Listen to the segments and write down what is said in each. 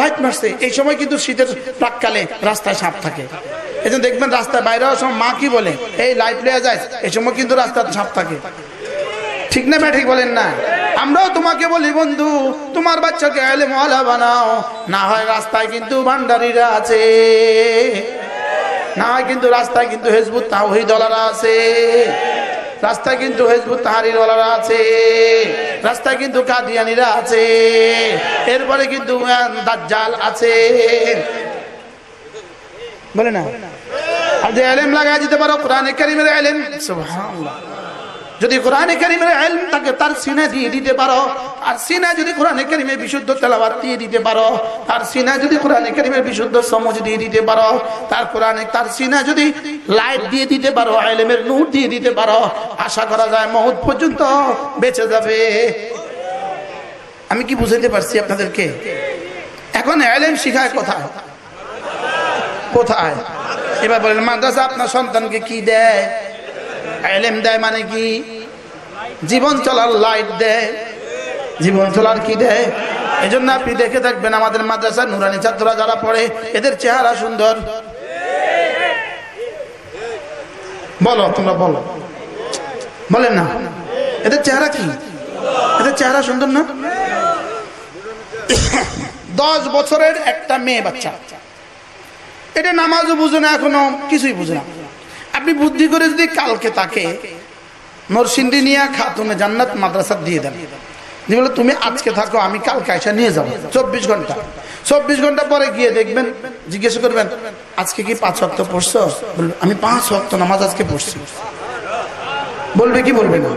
Light মারছে এই সময় কিন্তু শীতের প্রাককালে রাস্তায় সাপ থাকে। এই দেখবেন রাস্তায় বাইরে সময় মা কি বলে? এই লাইট লয়ে যায় এই সময় কিন্তু রাস্তাতে সাপ থাকে। ঠিক না ঠিক বলেন না? আমরাও তোমাকে বলি, বন্ধু, তোমার বাচ্চাকে এলে মহলা বানাও। না হয় রাস্তায় কিন্তু ভান্ডারিরা আছে। না হয় কিন্তু রাস্তায় কিন্তু হেজবুত দলারা আছে। রাস্তায় কিন্তু হেজবুত তাহারির ওলারা আছে, রাস্তায় কিন্তু কাদিয়ানিরা আছে, এরপরে কিন্তু দাজ্জাল আছে। বলে না? আর যে এলেম লাগাই দিতে পারো, কোরআনে কারিমের এলেম। সুবহানাল্লাহ। যদি কোরআনে কারিমের এলম তাকে তার সিনা দিয়ে দিতে পারো, আর সিনা যদি কোরআনে কারিমের বিশুদ্ধ তেলাওয়াত দিয়ে দিতে পারো, তার সিনা যদি কোরআনে কারিমের বিশুদ্ধ সমঝ দিয়ে দিতে পারো, তার কোরআনে, তার সিনা যদি লাইট দিয়ে দিতে পারো এলেমের নূর দিয়ে দিতে পারো, আশা করা যায় মহৎ পর্যন্ত বেঁচে যাবে। আমি কি বুঝাইতে পারছি আপনাদেরকে? এখন এলেম শিখায় কোথায়? কোথায়? এবার বলেন, মাদ্রাসা আপনার সন্তানকে কি দেয়? এলেম দেয় মানে কি? জীবন চলার লাইট দেয় জীবন চলার কি দেয় এই জন্য আপনি দেখে থাকবেন আমাদের মাদ্রাসার নুরানি ছাত্ররা যারা পড়ে, এদের চেহারা সুন্দর। বলো, তোমরা বলো। বলেন না। এদের চেহারা কি? এদের চেহারা সুন্দর না? দশ বছরের একটা মেয়ে বাচ্চা। এটা নামাজও বুঝে না, এখনও কিছুই বুঝে না। আপনি বুদ্ধি করে যদি কালকে তাকে নরসিংদী নিয়ে খাতুনে জান্নাত মাদ্রাসা দিয়ে দেন। বলে, তুমি আজকে থাকো, আমি কালকে এসে নিয়ে যাব। চব্বিশ ঘণ্টা। চব্বিশ ঘণ্টা পরে গিয়ে দেখবেন, জিজ্ঞেস করবেন, আজকে কি পাঁচ অক্ট পড়ছো? আমি পাঁচ অক্ট নামাজ আজকে পড়ছি। বলবে, কি বলবে না?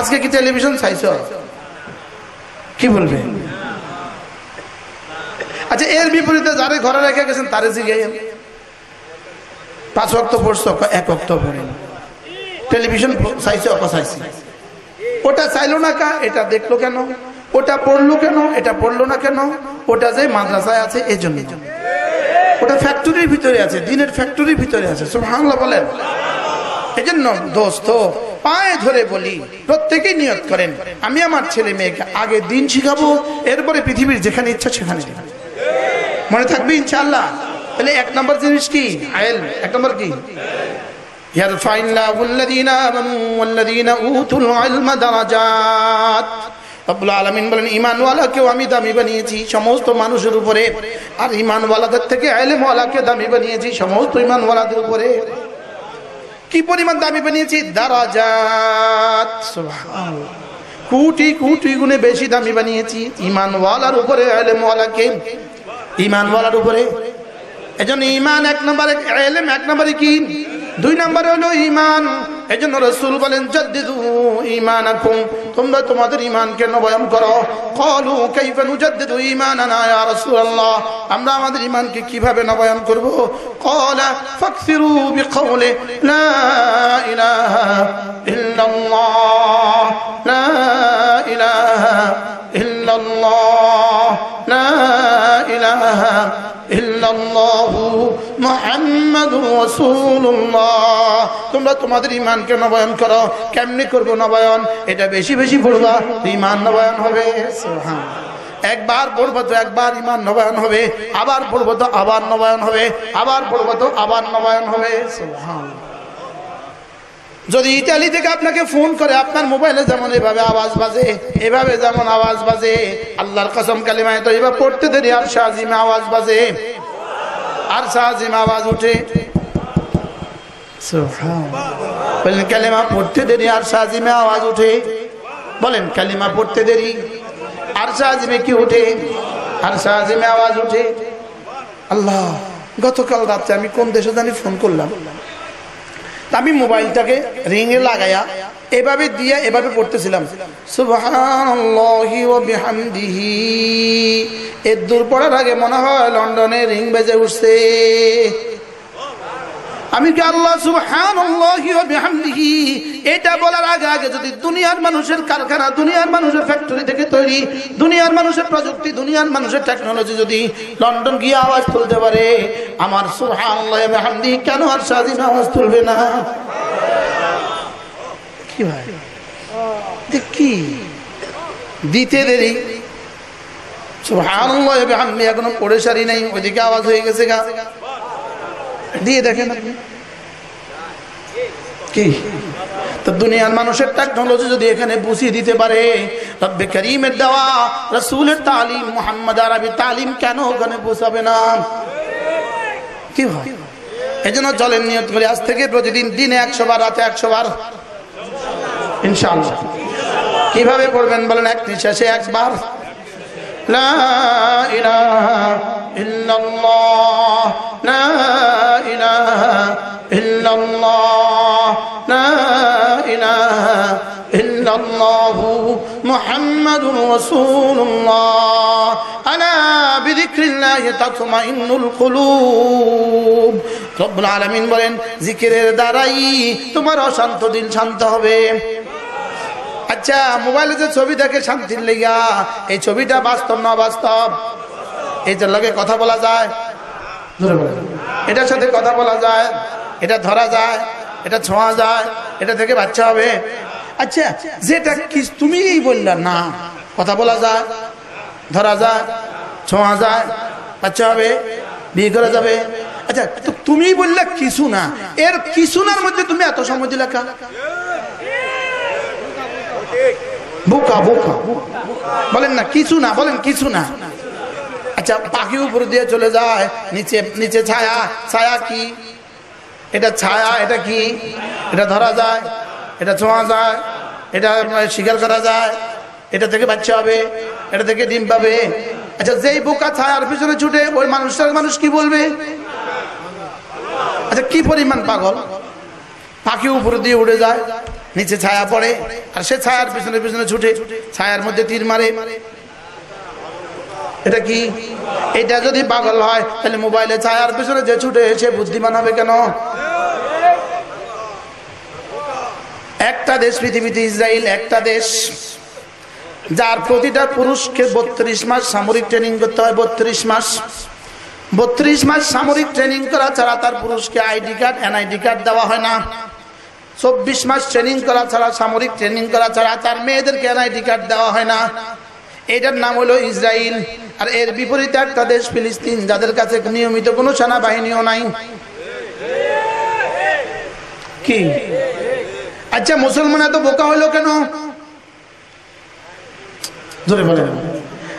আজকে কি টেলিভিশন চাইছ? কি বলবে? আচ্ছা এর বিপরীতে যারে ঘরে রেখে গেছেন, তারে জিজ্ঞেস পাঁচ অক্ত পড়ছো, এক অক্ত পড়েন। টেলিভিশন চাইছে অক চাইছে। ওটা চাইলো না কা, এটা দেখল কেন? ওটা পড়ল কেন? এটা পড়ল না কেন? ওটা যে মাদ্রাসায় আছে এই জন্য ওটা ফ্যাক্টরির ভিতরে আছে, দিনের ফ্যাক্টরির ভিতরে আছে সব হাংলা বলেন। এই জন্য দোস্ত, পায়ে ধরে বলি, প্রত্যেকেই নিয়ত করেন, আমি আমার ছেলে মেয়েকে আগে দিন শিখাবো, এরপরে পৃথিবীর যেখানে ইচ্ছা সেখানে মনে থাকবে ইনশাল্লাহ তাহলে এক নম্বর জিনিস কি? আইল। এক নম্বর কি? يرفع الله الذين آمنوا والذين أوتوا العلم درجات রব্বুল আলামিন বলেন ইমানওয়ালাকেও আমি দামি বানিয়েছি সমস্ত মানুষের উপরে আর ইমানওয়ালাদের থেকে এলেমওয়ালাকে দামি বানিয়েছি সমস্ত ইমানওয়ালাদের উপরে কি পরিমাণ দামি বানিয়েছি দারাজাত সুবহানাল্লাহ কোটি কোটি গুণে বেশি দামি বানিয়েছি ইমানওয়ালার উপরে এলেমওয়ালাকে ইমানওয়ালার উপরে এজন্য ইমান এক নম্বরে এলেম এক নম্বরে কি দুই নম্বরে হলো ইমান এই জন্য রসুল বলেন, জাদ্দিদু ঈমানাকুম, তোমরা তোমাদের ঈমানকে নবায়ন করো। ক্বালু কাইফা নুজাদ্দিদু ঈমানানা, ইয়া রাসূলুল্লাহ, আমরা আমাদের ঈমানকে কীভাবে নবায়ন করব? ক্বালা, ফাকসিরু বিকাউলি লা ইলাহা ইল্লাল্লাহ, লা ইলাহা ইল্লাল্লাহ, লা ইলাহা ইল্লাল্লাহু মুহাম্মাদুর রাসূলুল্লাহ। তোমরা তোমাদের ঈমানকে নবায়ন করো। কেমনি করব নবায়ন? এটা বেশি বেশি পড়বা, ঈমান নবায়ন হবে। একবার পড়ব তো একবার ইমান নবায়ন হবে, আবার পড়ব তো আবার নবায়ন হবে, আবার পড়ব তো আবার নবায়ন হবে। যদি ইটালি থেকে আপনাকে ফোন করে আপনার মোবাইলে যেমন এভাবে আওয়াজ বাজে এভাবে যেমন আওয়াজ বাজে আল্লাহর কসম কালিমায় তো এবার পড়তে দেরি আর শাহজিমে আওয়াজ বাজে আর শাহজিমে আওয়াজ উঠে। বলেন কালিমা পড়তে দেরি আর শাহজিমে আওয়াজ উঠে। বলেন কালিমা পড়তে দেরি আর শাহজিমে কি উঠে? আর শাহজিমে আওয়াজ উঠে। আল্লাহ গতকাল রাত্রে আমি কোন দেশে জানি ফোন করলাম। তা আমি মোবাইলটাকে রিংয়ে লাগাইয়া এভাবে দিয়ে এভাবে পড়তেছিলাম। বিহামদিহি। এর দূর পড়ার আগে মনে হয় লন্ডনে রিং বেজে উঠছে। আমি কি আল্লাহ বিহামদিহি? এটা বলার আগে আগে যদি দুনিয়ার মানুষের কারখানা, দুনিয়ার মানুষের ফ্যাক্টরি থেকে তৈরি, দুনিয়ার মানুষের প্রযুক্তি, দুনিয়ার মানুষের টেকনোলজি যদি লন্ডন গিয়ে আওয়াজ তুলতে পারে, আমার বিহামদিহি কেন আর স্বাধীন আওয়াজ তুলবে না? কি ভাই? কি? দিতে দেরি। সুবহানাল্লাহ আমি এখনও পড়ে সারি নাই, ওইদিকে আওয়াজ হয়ে গেছে গা। দিয়ে দেখেন আপনি। কি? তো দুনিয়ার মানুষের টেকনোলজি যদি এখানে বুঝিয়ে দিতে পারে, রব্বে করিমের দেওয়া রসুলের তালিম, মোহাম্মদ আরবি তালিম কেন ওখানে বুঝাবে না? কি হয়? এই জন্য জলের নিয়ত করে, আজ থেকে প্রতিদিন দিনে একশো বার, রাতে একশো বার। ইনশাল্লাহ কীভাবে পড়বেন বলেন এক নিঃশ্বাসে একবার? লা ইলাহা ইল্লাল্লাহ, লা إلا الله لا إله إلا الله محمد رسول الله ألا بذكر الله تطمئن القلوب رب العالمين বলেন জিকিরের দ্বারাই তোমার অশান্ত দিন শান্ত হবে আচ্ছা মোবাইলে যে ছবি দেখে শান্তির লেগা এই ছবিটা বাস্তব না বাস্তব এইটার লাগে কথা বলা যায় জোরে বলেন। এটার সাথে কথা বলা যায়, এটা ধরা যায়, এটা ছোঁয়া যায়, এটা থেকে বাচ্চা হবে। আচ্ছা যেটা কি তুমি বললা না, কথা বলা যায়, ধরা যায়, ছোঁয়া যায়, বাচ্চা হবে, বিয়ে করা যাবে। আচ্ছা তুমি বললে কিছু না, এর কিছু নার মধ্যে তুমি এত সময় দিলে কা? বোকা বোকা। বলেন না, কিছু না, বলেন, কিছু না। আচ্ছা পাখি উপর দিয়ে চলে যায়, নিচে নিচে ছায়া ছায়া কি? এটা ছায়া, এটা কি? এটা ধরা যায়, এটা ছোঁয়া যায়, এটা শিকার করা যায়, এটা থেকে বাচ্চা হবে, এটা থেকে ডিম পাবে। আচ্ছা যেই বোকা ছায়ার পিছনে ছুটে, ওই মানুষটার মানুষ কি বলবে? আচ্ছা কি পরিমাণ পাগল? পাখি উপরে দিয়ে উড়ে যায়, নিচে ছায়া পড়ে, আর সে ছায়ার পিছনে পিছনে ছুটে, ছায়ার মধ্যে তীর মারে এটা কি? এটা যদি পাগল হয়, তাহলে মোবাইলে ছায়ার পিছনে যে ছুটে সে বুদ্ধিমান হবে কেন? একটা দেশ পৃথিবীতে ইসরায়েল, একটা দেশ যার প্রতিটা পুরুষকে বত্রিশ মাস সামরিক ট্রেনিং করতে হয়, বত্রিশ মাস। বত্রিশ মাস সামরিক ট্রেনিং করা ছাড়া তার পুরুষকে আইডি কার্ড, এনআইডি কার্ড দেওয়া হয় না। চব্বিশ মাস ট্রেনিং করা ছাড়া, সামরিক ট্রেনিং করা ছাড়া তার মেয়েদেরকে এনআইডি কার্ড দেওয়া হয় না। এটার নাম হলো ইসরায়েল আর এর বিপরীতে একটা দেশ ফিলিস্তিন, যাদের কাছে নিয়মিত কোনো সেনাবাহিনীও নাই। কি? আচ্ছা মুসলমান এত বোকা হইল কেন?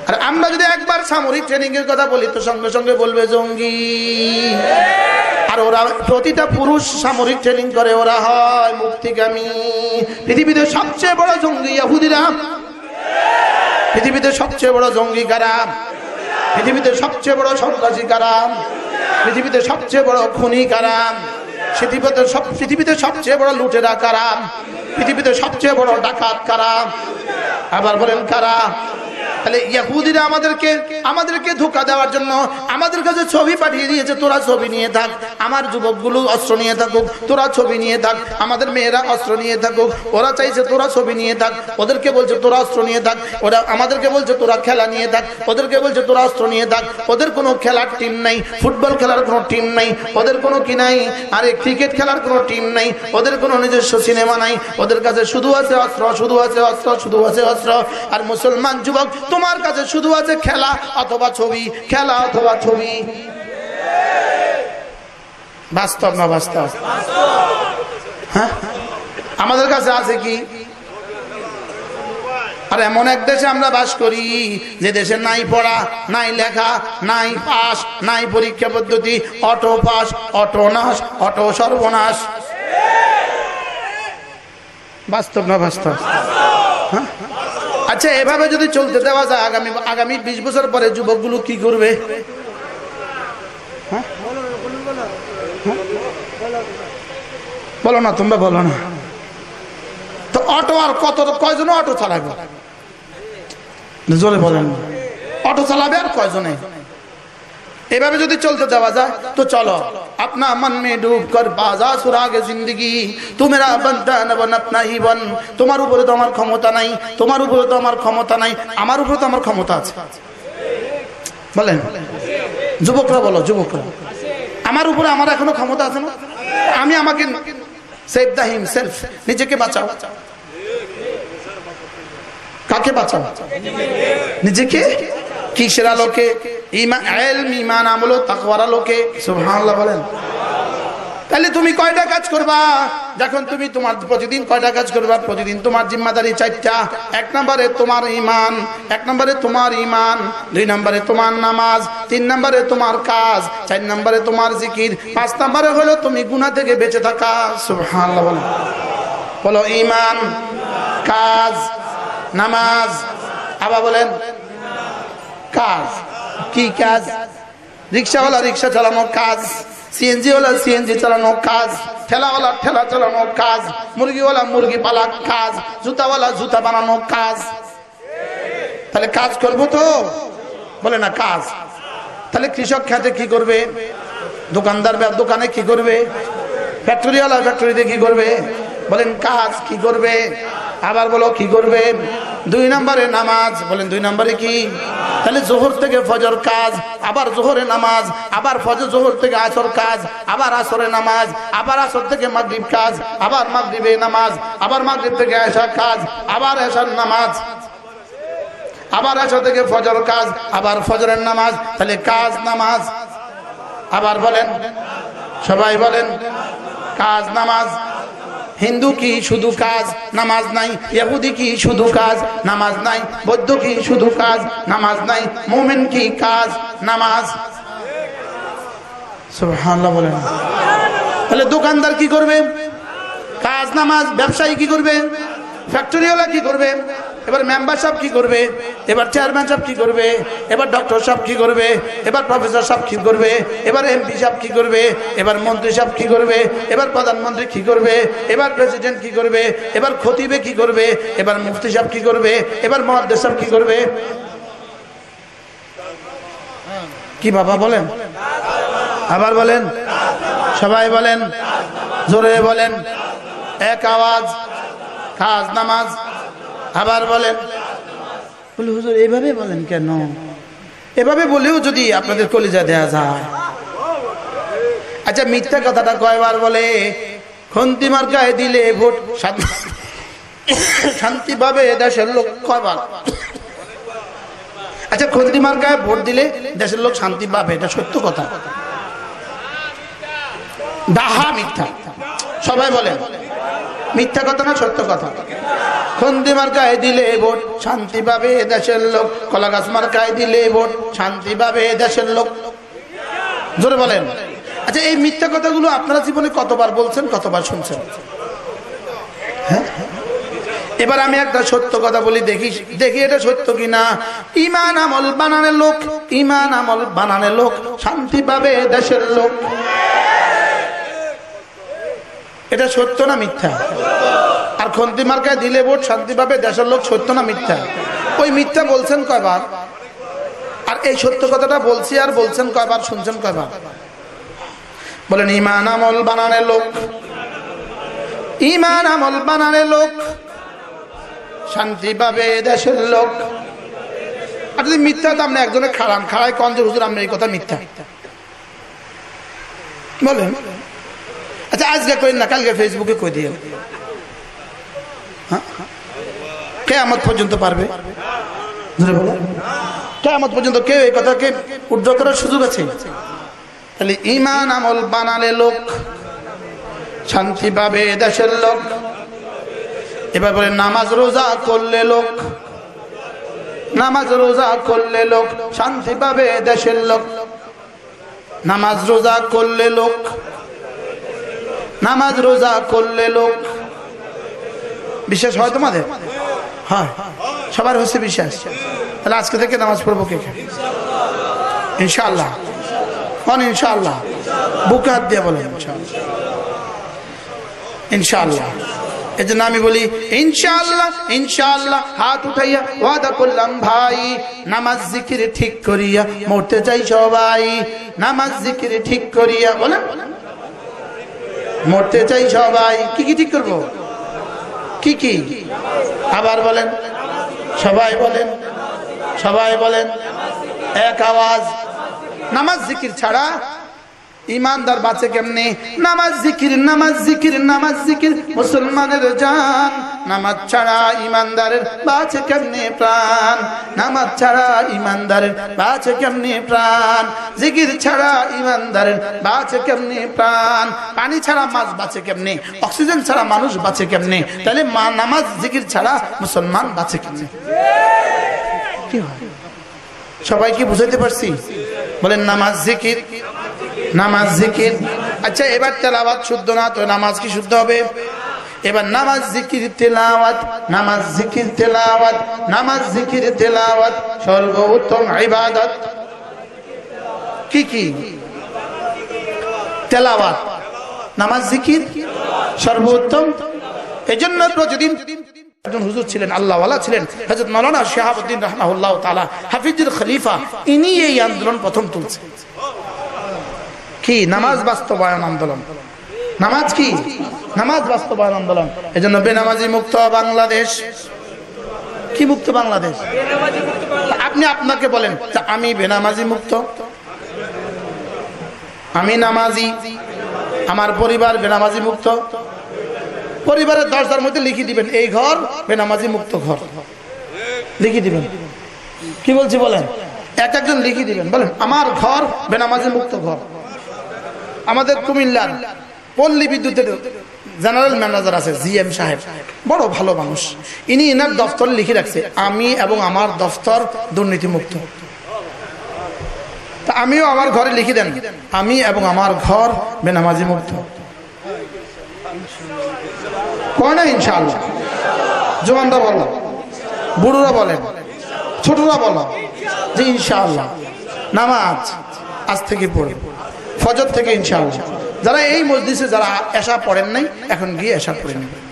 আর আমরা যদি একবার সামরিক ট্রেনিং এর কথা বলি, তো সঙ্গে সঙ্গে বলবে জঙ্গি। আর ওরা প্রতিটা পুরুষ সামরিক ট্রেনিং করে, ওরা হয় মুক্তিগামী। পৃথিবীতে সবচেয়ে বড় জঙ্গি ইহুদিরা পৃথিবীতে সবচেয়ে বড় জঙ্গি কারা? পৃথিবীতে সবচেয়ে বড় সন্ত্রাসী কারা? পৃথিবীতে সবচেয়ে বড় খুনি কারা? পৃথিবীতে সব পৃথিবীতে সবচেয়ে বড় লুটেরা কারা? পৃথিবীতে সবচেয়ে বড় ডাকাত কারা? আবার বলেন কারা? তাহলে ইয়াহুদিরা আমাদেরকে আমাদেরকে ধোকা দেওয়ার জন্য আমাদের কাছে ছবি পাঠিয়ে দিয়েছে, তোরা ছবি নিয়ে থাক। আমার যুবকগুলো অস্ত্র নিয়ে থাকুক, তোরা ছবি নিয়ে থাক। আমাদের মেয়েরা অস্ত্র নিয়ে থাকুক, ওরা চাইছে তোরা ছবি নিয়ে থাক। ওদেরকে বলছে, তোরা অস্ত্র নিয়ে থাক। ওরা আমাদেরকে বলছে, তোরা খেলা নিয়ে থাক। ওদেরকে বলছে, তোরা অস্ত্র নিয়ে থাক। ওদের কোনো খেলার টিম নাই, ফুটবল খেলার কোনো টিম নাই, ওদের কোনো কি নাই, আরে ক্রিকেট খেলার কোনো টিম নাই, ওদের কোনো নিজস্ব সিনেমা নাই। ওদের কাছে শুধু আছে অস্ত্র, শুধু আছে অস্ত্র, শুধু আছে অস্ত্র। আর মুসলমান যুবক তোমার কাছে শুধু আছে খেলা অথবা ছবি, খেলা অথবা ছবি। বাস্তব না বাস্তব? হ্যাঁ? আমাদের কাছে আছে কি? আর এমন এক দেশে আমরা বাস করি, যে দেশে নাই পড়া, নাই লেখা, নাই পাস নাই পরীক্ষা পদ্ধতি, অটো পাস অটো নাশ, অটো সর্বনাশ। বাস্তব না বাস্তব? আচ্ছা এভাবে যদি চলতে দেওয়া যায়, আগামী আগামী বিশ বছর পরে যুবকগুলো কি করবে? হ্যাঁ? হ্যাঁ? বলো না, তোমরা বলো না। তো অটো আর কত, কয়জন অটো চালাবে জোরে বলেন। অটো চালাবে আর কয়জনে? এভাবে যদি চলতে যাওয়া যায় তো চলো अपना मन में डूब कर बाजा सुरागे जिंदगी तू मेरा बनता न बन अपना ही बन তোমার উপরে তো আমার ক্ষমতা নাই তোমার উপরে তো আমার ক্ষমতা নাই আমার উপরে তো আমার ক্ষমতা আছে বলেন যুবকরা বলো যুবকরা আমার উপরে আমার এখনো ক্ষমতা আছে না আমি আমাকে সেভ দ্য হিম সেলফ নিজেকে বাঁচাও কাকে বাঁচাও নিজেকে কিসের আলোকে? ইমান আমল তাকওয়ার আলোকে। সুবহানাল্লাহ বলেন। তাহলে তুমি কয়টা কাজ করবা? যখন তুমি তোমার প্রতিদিন কয়টা কাজ করবা? প্রতিদিন তোমার জিম্মাদারি চারটা। এক নম্বরে তোমার ইমান এক নম্বরে তোমার ইমান দুই নম্বরে তোমার নামাজ, তিন নম্বরে তোমার কাজ, চার নম্বরে তোমার জিকির, পাঁচ নম্বরে হলো তুমি গুনাহ থেকে বেঁচে থাকা। সুবহানাল্লাহ বলো বলো ইমান কাজ, নামাজ। আবার বলেন কাজ? কি কাজ? রিক্সাওয়ালা, রিক্সা চালানো কাজ। সিএনজি ওয়ালা সিএনজি চালানো কাজ। ঠেলাওয়ালা, ঠেলা চালানো কাজ। মুরগিওয়ালা মুরগি পালা কাজ। জুতাওয়ালা, জুতা বানানো কাজ। তাহলে কাজ করব তো? বলে না, কাজ। তাহলে কৃষক খেতে কি করবে? দোকানদার দোকানে কি করবে? ফ্যাক্টরিওয়ালা ফ্যাক্টরিতে কি করবে? বলেন, কাজ কি করবে? আবার বলো, কি করবে? দুই নম্বরে নামাজ, বলেন দুই নম্বরে কি? তাহলে জোহর থেকে ফজর কাজ, আবার জোহরে নামাজ, আবার ফজর জোহর থেকে আসর কাজ, আবার আসরে নামাজ, আবার আসর থেকে মাগরিব কাজ, আবার মাগরিবে নামাজ, আবার মাগরিব থেকে আসার কাজ, আবার আসার নামাজ। আবার আসর থেকে ফজর কাজ, আবার ফজরের নামাজ, তাহলে কাজ নামাজ। আবার বলেন, সবাই বলেন, কাজ নামাজ। হিন্দু কি শুধু কাজ, নামাজ নাই, ইহুদি কি শুধু কাজ, নামাজ নাই, বৌদ্ধ কি শুধু কাজ, নামাজ নাই, মোমেন কি কাজ, নামাজ? বলেন। তাহলে দোকানদার কি করবে? কাজ, নামাজ, ব্যবসায়ী কি করবে? ফ্যাক্টরিওয়ালা কি করবে? এবার মেম্বার সাহেব কি করবে এবার চেয়ারম্যান সাহেব কি করবে এবার ডক্টর সাহেব কি করবে এবার প্রফেসর সাহেব কি করবে এবার এমপি সাহেব কি করবে এবার মন্ত্রী সাহেব কি করবে এবার প্রধানমন্ত্রী কি করবে এবার প্রেসিডেন্ট কি করবে এবার খতিবে কি করবে এবার মুফতি সাহেব কি করবে এবার মহাদ্দেশ সাহেব কি করবে কি বাবা বলেন আবার বলেন সবাই বলেন জোরে বলেন এক আওয়াজ কাজ নামাজ আবার বলেন। বলি, হুজুর এইভাবে বলেন কেন? এভাবে বলেও যদি আপনাদের কলিজা দেয়া যায়। আচ্ছা মিথ্যা কথাটা কয়বার বলে? খন্তি মার্কায় দিলে ভোট শান্তি শান্তিভাবে দেশের লোক কয়বার? আচ্ছা খন্তি মার্কায় ভোট দিলে দেশের লোক শান্তি পাবে, এটা সত্য কথা। ডাহা মিথ্যা। সবাই বলে মিথ্যা কথা না সত্য কথা? খন্দি মার্কায় দিলে ভোট, শান্তি পাবে দেশের লোক। কলা গাছ মার্কায় দিলে ভোট, শান্তি পাবে দেশের লোক। জোরে বলেন। আচ্ছা এই মিথ্যা কথাগুলো আপনারা জীবনে কতবার বলছেন, কতবার শুনছেন? হ্যাঁ? এবার আমি একটা সত্য কথা বলি, দেখি দেখি এটা সত্য কিনা। ইমান আমল বানানের লোক, ইমান আমল বানানের লোক, শান্তি পাবে দেশের লোক। এটা সত্য না মিথ্যা? আর খন্তি মার্কায় দিলে ভোট শান্তি পাবে দেশের লোক সত্য না মিথ্যা? ওই মিথ্যা বলছেন কয়বার? আর এই সত্য কথাটা বলছি আর বলছেন কয়বার, শুনছেন কয়বার? বলেন, ইমান আমল বানানে লোক। ইমান আমল বানানে লোক। শান্তি পাবে দেশের লোক। আর যদি মিথ্যা তো আপনি একজনে খাড়ান। খাড়াই কন যে, হুজুর আপনি এই কথা মিথ্যা। বলেন আচ্ছা আজকে করেন না, কালকে ফেসবুকে কই দিয়ে কেয়ামত পর্যন্ত পারবে? কে কেয়ামত পর্যন্ত কেউ এই কথাকে উর্ধ করার সুযোগ আছে? তাহলে ইমান আমল বানালে লোক, শান্তি পাবে দেশের লোক। এবার বলে, নামাজ রোজা করলে লোক, নামাজ রোজা করলে লোক, শান্তি পাবে দেশের লোক। নামাজ রোজা করলে লোক নামাজ রোজা করলে লোক বিশ্বাস হয় তোমাদের? হয়। সবার হচ্ছে বিশ্বাস। তাহলে আজকে থেকে নামাজ পড়ব কে? ইনশাআল্লাহ। কন ইনশাআল্লাহ? বুকে হাত দিয়ে বলেন ইনশাআল্লাহ। এই জন্য আমি বলি, ইনশাআল্লাহ ইনশাআল্লাহ, হাত উঠাইয়া, ওয়াদা করলাম, ভাই, নামাজ জিকির ঠিক করিয়া, মরতে চাই সবাই। নামাজ জিকির ঠিক করিয়া, বলেন। মরতে চাই সবাই। কি কি ঠিক করব? কি কি? আবার বলেন। সবাই বলেন। সবাই বলেন। এক আওয়াজ। নামাজ জিকির ছাড়া ইমানদার বাঁচে কেমনে? নামাজ জিকির নামাজ জিকির নামাজ জিকির। মুসলমানের জান, নামাজ ছাড়া ইমানদারের বাঁচে কেমনে প্রাণ? নামাজ ছাড়া ইমানদারের বাঁচে কেমনে প্রাণ? জিকির ছাড়া ইমানদারের বাঁচে কেমনে প্রাণ? পানি ছাড়া মাছ বাঁচে কেমনে? অক্সিজেন ছাড়া মানুষ বাঁচে কেমনে? তাহলে নামাজ জিকির ছাড়া মুসলমান বাঁচে কেমনে? কি হয়? সবাই কি বুঝাইতে পারছি? বলেন, নামাজ জিকির নামাজ, জিকির। আচ্ছা এবার তেলাওয়াত শুদ্ধ না তো নামাজ কি শুদ্ধ হবে? এবার নামাজ, জিকির, তেলাওয়াত, নামাজ, জিকির, তেলাওয়াত, নামাজ, জিকির, তেলাওয়াত, সর্বোত্তম ইবাদত। কি কি? তেলাওয়াত, নামাজ, জিকির, সর্বোত্তম। এই জন্য প্রতিদিন একজন হুজুর ছিলেন, আল্লাহওয়ালা ছিলেন শাহাবুদ্দিন রহমাহুল্লাহ তালা হাফিজুল খলিফা ইনি এই আন্দোলন প্রথম তুলছে। কি? নামাজ বাস্তবায়ন আন্দোলন। নামাজ কি? নামাজ বাস্তবায়ন আন্দোলন। এই জন্য বেনামাজি মুক্ত বাংলাদেশ। কি মুক্ত বাংলাদেশ? আপনি আপনাকে বলেন আমি বেনামাজি মুক্ত? আমি নামাজি। আমার পরিবার বেনামাজি মুক্ত? পরিবারের দরজার মধ্যে লিখে দিবেন, এই ঘর বেনামাজি মুক্ত ঘর। লিখে দিবেন। কি বলছি বলেন? এক একজন লিখে দিবেন। বলেন, আমার ঘর বেনামাজি মুক্ত ঘর। আমাদের কুমিল্লার পল্লী বিদ্যুতের জেনারেল ম্যানেজার আছে, জি এম সাহেব। বড় ভালো মানুষ। ইনি ইনার দফতর লিখে রাখছে, আমি এবং আমার দফতর দুর্নীতিমুক্ত। তা আমিও আমার ঘরে লিখে দেন, আমি এবং আমার ঘর বেনামাজি মুক্ত না ইনশাআল্লাহ? জোয়ানরা বলো বুড়োরা বলেন, ছোটরা বলো যে ইনশাআল্লাহ, নামাজ আজ থেকে পড়ে। ফজর থেকে ইনশাআল্লাহ। যারা এই মসজিদে যারা এসা পড়েন নাই, এখন গিয়ে এসা পড়ে নেবেন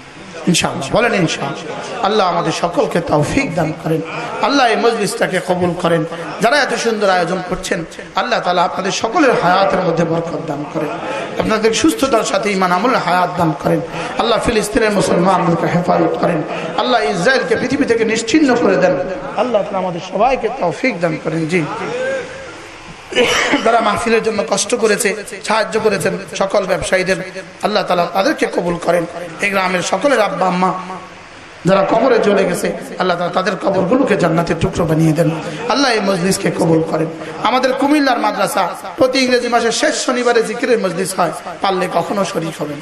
ইনশাআল্লাহ। বলেন ইনশাআল্লাহ। আল্লাহ আমাদের সকলকে তৌফিক দান করেন। আল্লাহ এই মজলিসটাকে কবুল করেন। যারা এত সুন্দর আয়োজন করছেন, আল্লাহ তালা আপনাদের সকলের হায়াতের মধ্যে বরকত দান করেন। আপনাদের সুস্থতার সাথে ইমান আমলের হায়াত দান করেন। আল্লাহ ফিলিস্তিনের মুসলমানদেরকে হেফাজত করেন। আল্লাহ ইসরায়েলকে পৃথিবী থেকে নিশ্চিন্ন করে দেন। আল্লাহ তালা আমাদের সবাইকে তৌফিক দান করেন। জি। যারা মাহফিলের জন্য কষ্ট করেছে, সাহায্য করেছেন সকল ব্যবসায়ীদের, আল্লাহ তালা তাদেরকে কবুল করেন। এই গ্রামের সকলের আব্বা, আম্মা যারা কবরে চলে গেছে আল্লাহ তালা তাদের কবরগুলোকে জান্নাতের টুকরো বানিয়ে দেন আল্লাহ এই মজলিসকে কবুল করেন আমাদের কুমিল্লার মাদ্রাসা প্রতি ইংরেজি মাসের শেষ শনিবারে জিকিরের মজলিস হয় পারলে কখনো শরীর হবেন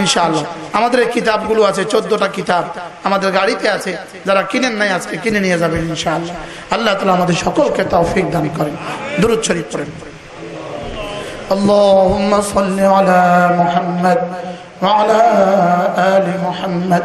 ইনশাআল্লাহ আমাদের এই কিতাবগুলো আছে চোদ্দটা কিতাব আমাদের গাড়িতে আছে যারা কিনেন নাই আজকে কিনে নিয়ে যাবেন ইনশাআল্লাহ আল্লাহ তালা আমাদের সকলকে তৌফিক দান করেন দুরুদ শরীফ করেন اللهم صل على محمد وعلى آل محمد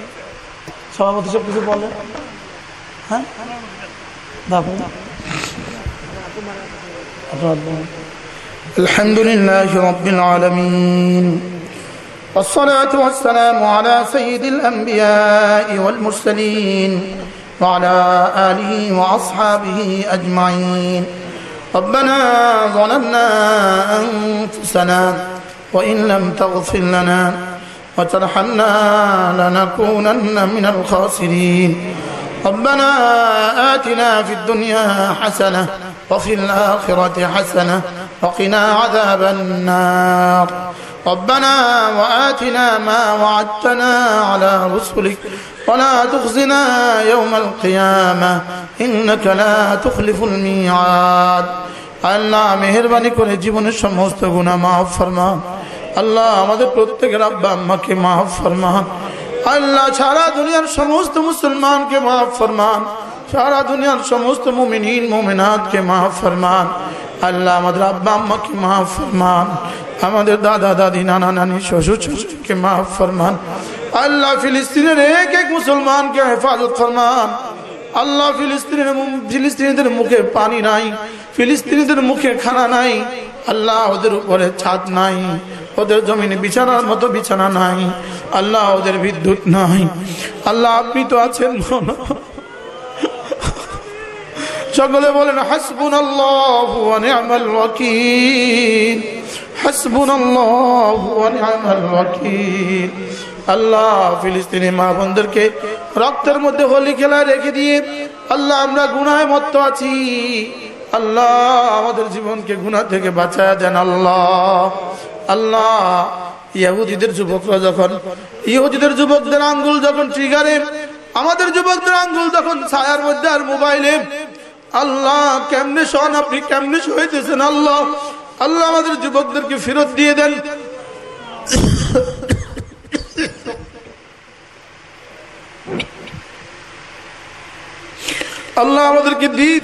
সভাপতি সব কিছু বলে হ্যাঁ বাবু الحمد لله رب العالمين والصلاة والسلام على سيد الأنبياء والمرسلين وعلى آله وأصحابه أجمعين ربنا ظلمنا أنفسنا وإن لم تغفر لنا وترحمنا لنكونن من الخاسرين ربنا آتنا في الدنيا حسنة وفي الآخرة حسنة وقنا عذاب النار ربنا وآتنا ما وعدتنا على رسلك ولا تخزنا يوم القيامة إنك لا تخلف الميعاد আল্লাহ মেহরবানি করে জীবনের সমস্ত গুণা মাফ ফরমান আল্লাহ আমাদের প্রত্যেকের আব্বা আম্মাকে মাফ ফরমান। আল্লাহ সারা দুনিয়ার সমস্ত মুসলমানকে মাফ ফরমান। সারা দুনিয়ার সমস্ত মুমিনিন, মুমিনাতকে মাফ ফরমান। আল্লাহ আমাদের আব্বা আম্মাকে মাফ ফরমান। আমাদের দাদা, দাদি, নানা, নানি, শ্বশুর, শ্বশুরকে মাফ ফরমান। আল্লাহ ফিলিস্তিনের এক এক মুসলমানকে হেফাজত ফরমান। আল্লাহ ফিলিস্তিনের ফিলিস্তিনিদের মুখে পানি নাই। ফিলিস্তিনিদের মুখে খানা নাই। আল্লাহ ওদের উপরে ছাদ নাই। ওদের জমিনে বিছানার মতো বিছানা নাই। আল্লাহ ওদের বিদ্যুৎ নাই। আল্লাহ, আপনি তো আছেন। সকলে বলেন হাসবুন হাসবুন আল্লাহ, ফিলিস্তিনি মা বোনদেরকে রক্তের মধ্যে হোলি খেলা রেখে দিয়ে, আল্লাহ, আমরা গুনায় মত্ত আছি। আল্লাহ, আমাদের জীবনকে গুনাহ থেকে বাঁচায় দেন, আল্লাহ। আল্লাহ ইহুদিদের যুবকরা যখন ইহুদিদের যুবকদের আঙ্গুল যখন ট্রিগারে আমাদের যুবকদের আঙ্গুল যখন ছায়ার মধ্যে আর মোবাইলে আল্লাহ, কেমনে সন আপনি, কেমনে সইতেছেন আল্লাহ? আল্লাহ আমাদের যুবকদেরকে ফেরত দিয়ে দেন। আল্লাহ আমাদেরকে দিন।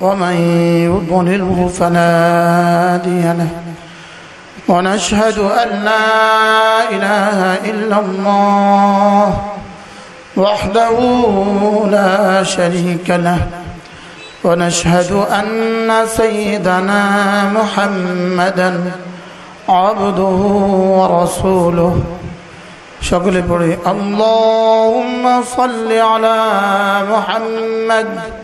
ومن يضلله فلا هادي له. ونشهد أن لا إله إلا الله وحده لا شريك له. ونشهد أن سيدنا محمدا عبده ورسوله. شغل بري اللهم صل على محمد.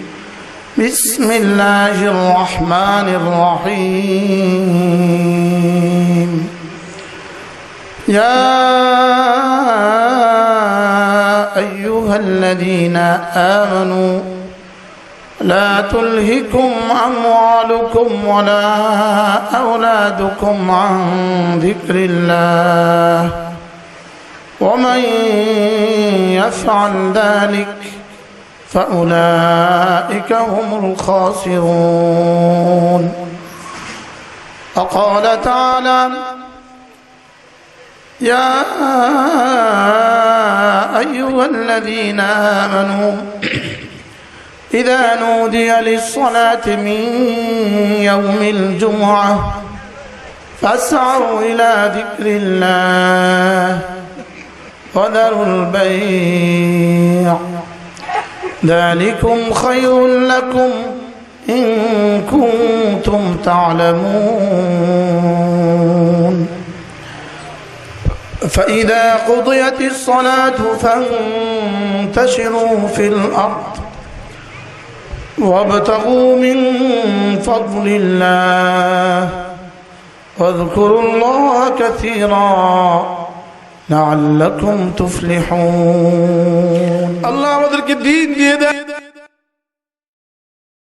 بسم الله الرحمن الرحيم. يا أيها الذين آمنوا لا تلهكم أموالكم ولا أولادكم عن ذكر الله. ومن يفعل ذلك فأولئك هم الخاسرون. وقال تعالى يا أيها الذين آمنوا إذا نودي للصلاة من يوم الجمعة فاسعوا إلى ذكر الله وذروا البيع. ذلكم خير لكم إن كنتم تعلمون. فإذا قضيت الصلاة فانتشروا في الأرض وابتغوا من فضل الله واذكروا الله كثيرا. لعلكم تفلحون الله আমাদেরকে দিন দিয়ে দেয়